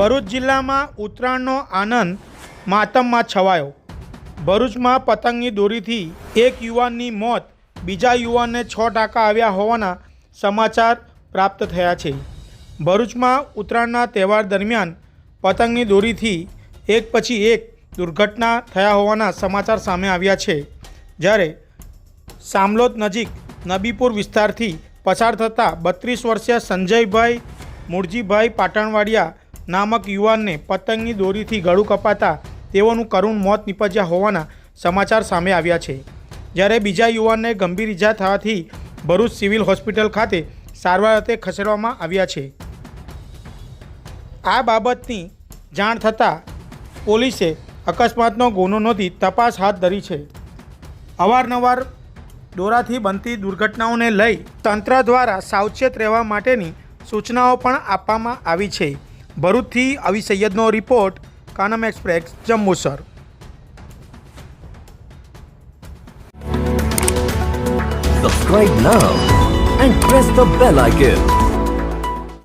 ભરૂચ જિલ્લામાં ઉત્તરાયણનો આનંદ માતમમાં છવાયો. ભરૂચમાં પતંગની દોરીથી એક યુવાનની મોત, બીજા યુવાનને છ ટાંકા આવ્યા હોવાના સમાચાર પ્રાપ્ત થયા છે. ભરૂચમાં ઉત્તરાયણના તહેવાર દરમિયાન પતંગની દોરીથી એક પછી એક દુર્ઘટના થયા હોવાના સમાચાર સામે આવ્યા છે. જ્યારે સામલોદ નજીક નબીપુર વિસ્તારથી પસાર થતા બત્રીસ વર્ષીય સંજયભાઈ મૂળજીભાઈ પાટણવાડિયા નામક યુવાનને પતંગની દોરીથી ગળું કપાતા તેઓનું કરુણ મોત નીપજ્યા હોવાના સમાચાર સામે આવ્યા છે. જ્યારે બીજા યુવાનને ગંભીર ઇજા થવાથી ભરૂચ સિવિલ હોસ્પિટલ ખાતે સારવાર અર્થે ખસેડવામાં આવ્યા છે. આ બાબતની જાણ થતાં પોલીસે અકસ્માતનો ગુનો નોંધી તપાસ હાથ ધરી છે. અવારનવાર દોરાથી બનતી દુર્ઘટનાઓને લઈ તંત્ર દ્વારા સાવચેત રહેવા માટેની સૂચનાઓ પણ આપવામાં આવી છે. ભરૂચથી Avi સૈયદનો report Kanam express Jambusar Subscribe now and press the bell icon.